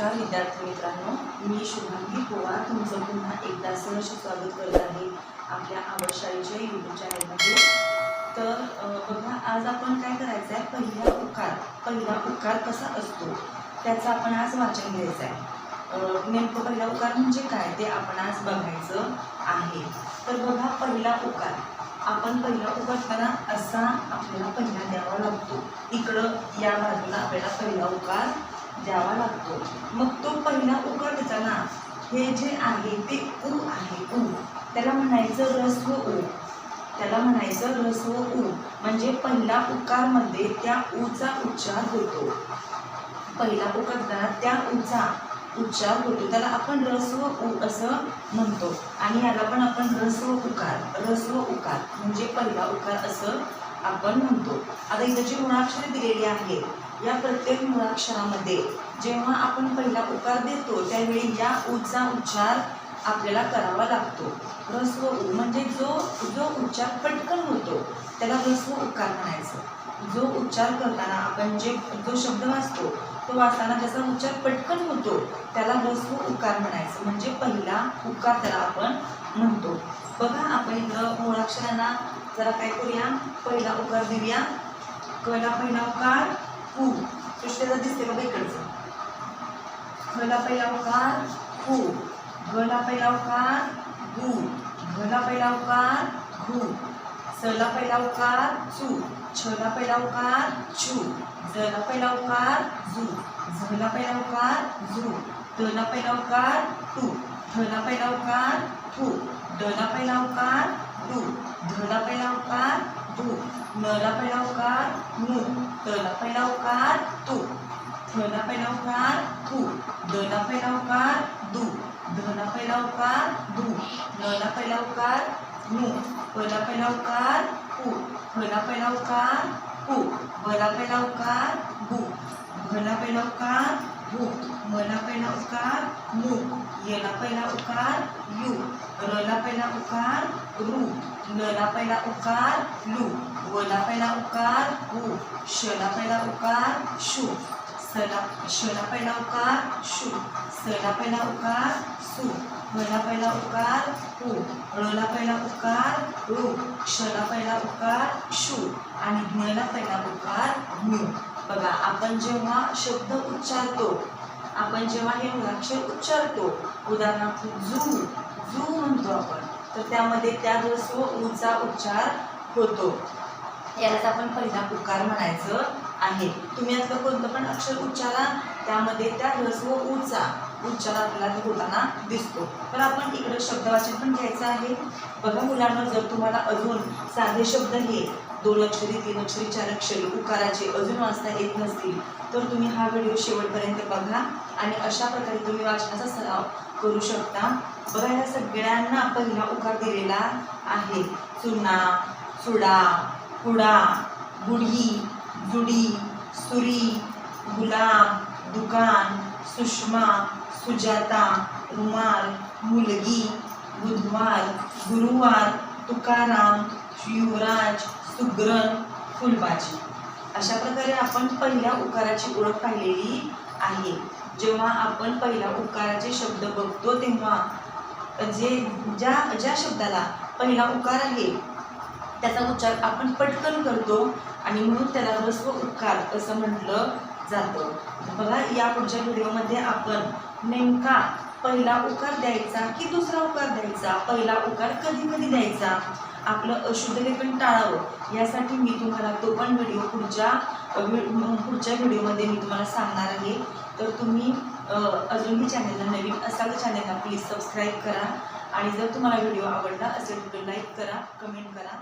नमस्कार विद्यार्थी मित्रांनो. मी शुभांगी पोवार तुमचं पुन्हा एकदा सहर्ष स्वागत करत आहे आपल्या आवड शाळेच्या यूट्यूब चॅनलमध्ये तर बघा आज आपण काय करायचं आहे पहिला उकार पहिला उकार कसा असतो? त्याचं आपण आज वाचन घ्यायचं आहे नेमकं पहिला उकार म्हणजे काय? ते आपण आज बघायचं आहे. तर बघा पहिला उकार आपण पहिला उकारताना असा आपल्याला पहिला द्यावा लागतो. इकडं या बाजूला आपल्याला पहिला उकार द्यावा लागतो. मग तो पहिला उकार देताना हे जे आहे ते उ आहे उ. त्याला म्हणायचं रस्व उ. त्याला म्हणायचं रस्व उ. म्हणजे पहिला उकारमध्ये त्या उचा उच्चार होतो. पहिला उकारताना त्या उचा उच्चार होतो. त्याला आपण रस्व उ असं म्हणतो. आणि याला पण आपण रस्व उकार रस्व उकार. म्हणजे पहिला उकार असं आपण म्हणतो. आता इथं जी मुळाक्षरे दिलेली आहेत या प्रत्येक मुळाक्षरामध्ये जेव्हा आपण पहिला उकार देतो त्यावेळी या उचा उच्चार आपल्याला करावा लागतो. रस्व उ म्हणजे जो जो उच्चार पटकन होतो त्याला रस्व उकार म्हणायचं. जो उच्चार करताना आपण जे जो शब्द वाचतो तो वाचताना ज्याचा उच्चार पटकन होतो त्याला रस्व उकार म्हणायचं. म्हणजे पहिला उकार त्याला आपण म्हणतो. बघा आपण इथं मुळाक्षरांना जरा काय करूया? पहिला उकार देऊया. कला पहिला उकार. हू. सृष्टीला दिसते बघा इकडचं. खला पहिला अवकार हू. गला पहिला अवकार गु घला पहिला अवकार घू सला पहिला अवकार चू. छला पहिला अवकार छू जला पहिला अवकार झू झला पहिला अवकार झू तला पहिला अवकार टू थला पहिला अवकार थू डला पहिला अवकार डू धला पहिला अवकार धू नला पहिला अवकार नू तला पहिला उकार तू थला पहिला उकार थू दला पहिला उकार दू धला पहिला उकार धू नला पहिला उकार नू पला पहिला उकार पू फला पहिला उकार पू बला पहिला उकार बू भला पहिला उकार भूक मला पहिला उकार मूक येला पहिला उकार यू रला पहिला उकार रू नला पहिला उकार लू वला पहिला उकार ऊ शला पहिला उकार शू सला शला पहिला उकार शू सला पहिला उकार सू मला पहिला उकार ऊ रला पहिला उकार रू क्षला पहिला उकार शू आणि मला पहिला उकार मू बघा आपण जेव्हा शब्द उच्चारतो आपण जेव्हा हे मुळाक्षर उच्चारतो उदाहरणार्थ जू जू म्हणतो आपण तर त्यामध्ये त्या व ऊचा उच्चार होतो. यालाच आपण पहिला पुकार म्हणायचं आहे. तुम्ही यातलं कोणतं पण अक्षर उच्चारा त्यामध्ये त्या रस्व ऊचा उच्चार आपल्याला होताना दिसतो. तर आपण इकडं शब्दवाचन पण घ्यायचं आहे. बघा मुलांना जर तुम्हाला अजून साधे शब्द हे दोन अक्षरी तीन अक्षरी चार अक्षरी उकाराचे अजून वाचता येत नसतील तर तुम्ही हा व्हिडिओ शेवटपर्यंत बघा आणि अशा प्रकारे तुम्ही वाचनाचा सराव करू शकता. बघा या सगळ्यांना पहिला उकार दिलेला आहे. चुना चुडा कुडा बुढी जुडी सुरी गुलाब दुकान सुषमा सुजाता रुमाल मुलगी बुधवार गुरुवार तुकाराम युवराज सुग्रण फुलबाजी. अशा प्रकारे आपण पहिल्या उकाराची ओळख पाहिलेली आहे. जेव्हा आपण पहिल्या उकाराचे शब्द बघतो तेव्हा जे ज्या ज्या शब्दाला पहिला उकार आहे त्याचा उच्चार आपण पटकन करतो आणि म्हणून त्याला रस्व उकार असं म्हटलं जातो. बघा या पुढच्या व्हिडिओमध्ये आपण नेमका पहिला उकार द्यायचा की दुसरा उकार द्यायचा? पहिला उकार कधी कधी द्यायचा? आपलं अशुद्ध लेखन टाळावं. यासाठी मी तुम्हाला तो पण व्हिडिओ पुढच्या पुढच्या व्हिडिओमध्ये मी तुम्हाला सांगणार आहे. तर तुम्ही अजूनही चॅनलला नवीन असाल चॅनलला प्लीज सबस्क्राईब करा. आणि जर तुम्हाला व्हिडिओ आवडला असेल तर लाईक करा कमेंट करा.